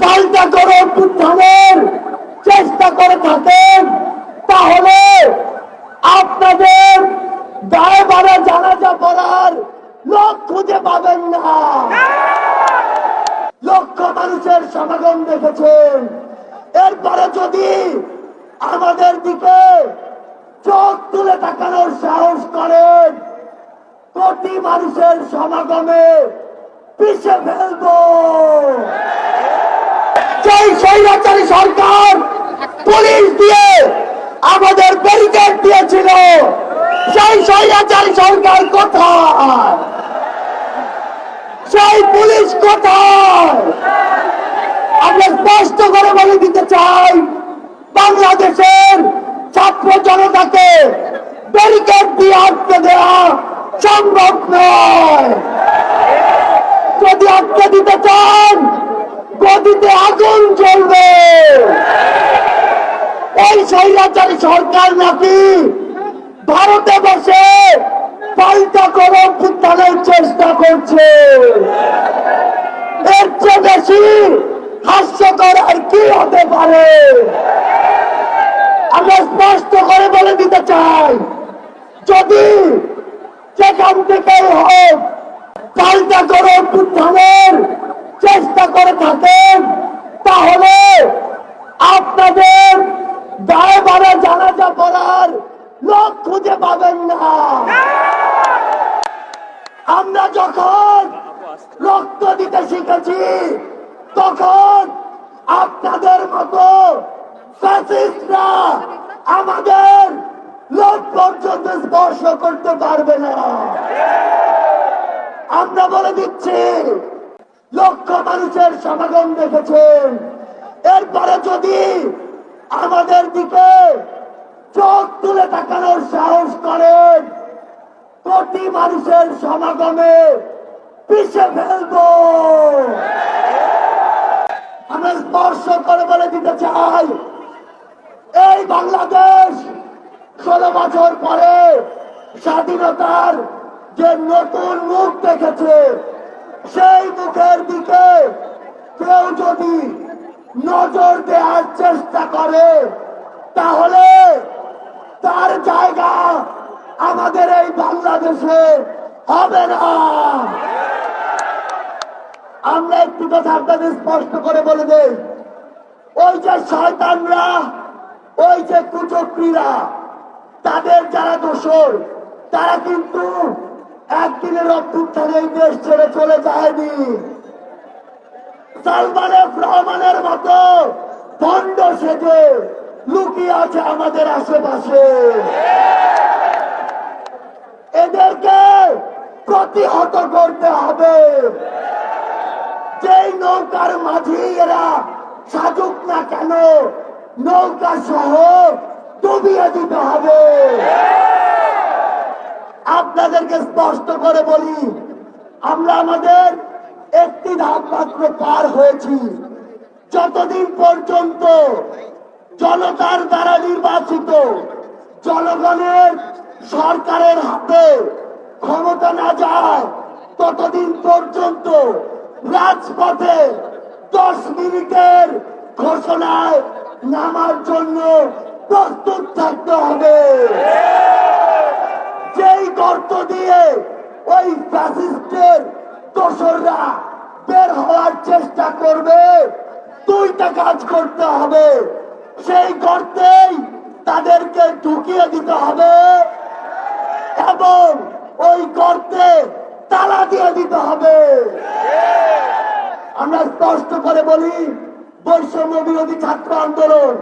পাল্টা করে উত্থানের চেষ্টা করে থাকেন, তাহলে আপনাদের গায়ে বাড়া জানাজা পড়ার লোক খুঁজে পাবেন না। লক্ষ মানুষের সমাগম দেখেছেন। এরপরে যদি আমাদের দিকে চোখ তুলে তাকানোর সাহস করেন, কোটি মানুষের সমাগমে পিছে ফেলব। স্বৈরাচারী সরকার পুলিশ দিয়ে আমাদের ব্যারিকেড দিয়েছিল। সেই স্বৈরাচারী সরকার কোথায়? সেই পুলিশ কোথায়? আমরা স্পষ্ট করে বলে দিতে চাই, বাংলাদেশের ছাত্র জনতাকে ব্যারিকেড দিয়ে আটকে দেওয়া সম্ভব নয়। যদি আটকে দিতে চান স্বৈরাচারী সরকার নাকি? ভারতে বসে পাল্টা করে উত্থানের চেষ্টা করছে। এর চেয়ে বেশি হাস্যকর আর কি হতে পারে? আমরা স্পষ্ট করে বলে দিতে চাই, যদি যেখান থেকে হোক পাল্টা করে উত্থানের চেষ্টা করে থাকেন তাহলে আপনাদের গায়ে বাড়া জানাজা পড়ার লোক খুঁজে পাবেন না আমরা যখন রক্ত দিতে শিখেছি, তখন আপনাদের মতো আমাদের লোক পর্যন্ত স্পর্শ করতে পারবে না। আমরা বলে দিচ্ছি, লক্ষ মানুষের সমাগম দেখেছেন এরপরে যদি আমাদের দিকে চোখ তুলে তাকানোর সাহস কোটি মানুষের সমাগমে পিছে ফেলব। আমরা স্পর্শ করে বলে দিতে চাই, এই বাংলাদেশ ষোলো বছর পরে স্বাধীনতার যে নতুন মুখ দেখেছে, সেই মুখের দিকে কেউ যদি নজর দেওয়ার চেষ্টা করে, তাহলে তার জায়গা আমাদের এই বাংলাদেশে হবে না। আমরা একটি কথা আপনাদের স্পষ্ট করে বলে দেই। ওই যে শয়তানরা, ওই যে কুচক্রীরা, তাদের যারা দোষর, তারা কিন্তু একদিনের অভ্যুত্থানে এই দেশ ছেড়ে চলে যায়নি। সালমান এফ রহমানের মতো ভণ্ড সেজে লুকিয়ে আছে আমাদের আশেপাশে। এদেরকে প্রতিহত করতে হবে। যেই নৌকার মাঝি এরা সাজুক না কেন, নৌকা সহ ডুবিয়ে দিতে হবে। আপনাদেরকে স্পষ্ট করে বলি, আমরা আমাদের একটি ধাপ মাত্র পার হয়েছি। যতদিন পর্যন্ত জনতার দ্বারা সরকারের হাতে ক্ষমতা না যায়, ততদিন পর্যন্ত রাজপথে দশ মিনিটের ঘোষণায় নামার জন্য প্রস্তুত থাকতে হবে। যেই গর্ত দিয়ে ওই ফ্যাসিস্টের দোসররা বের হওয়ার চেষ্টা করবে, দুইটা কাজ করতে হবে। সেই গর্তেই তাদেরকে ঢুকিয়ে দিতে হবে। এবং ওই গর্তে তালা দিয়ে দিতে হবে। আমরা স্পষ্ট করে বলি, বৈষম্য বিরোধী ছাত্র আন্দোলন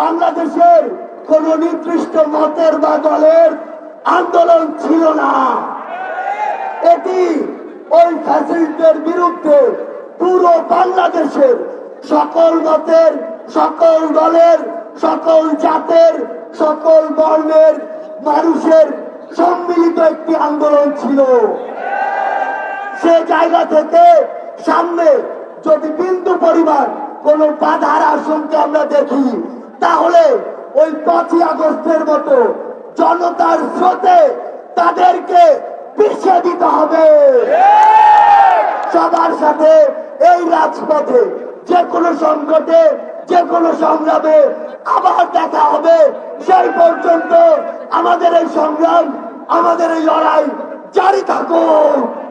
বাংলাদেশের কোন নির্দিষ্ট মতের বা দলের আন্দোলন ছিল না। এটি ওই ফ্যাসিলিটির বিরুদ্ধে পুরো বাংলাদেশের সকল মতের, সকল দলের, সকল জাতের, সকল বর্ণের, মানুষের সম্মিলিত একটি আন্দোলন ছিল। সে জায়গা থেকে সামনে যদি বিন্দু পরিমাণ কোন বাধার আশঙ্কা আমরা দেখি, তাহলে ওই পাঁচই আগস্টের মতো জনতার স্রোতে তাদেরকে পিছিয়ে দিতে হবে। সবার সাথে এই রাজপথে যে কোনো সংকটে, যে কোনো সংগ্রামে আবার দেখা হবে। সেই পর্যন্ত আমাদের এই সংগ্রাম আমাদের এই লড়াই জারি থাকুক।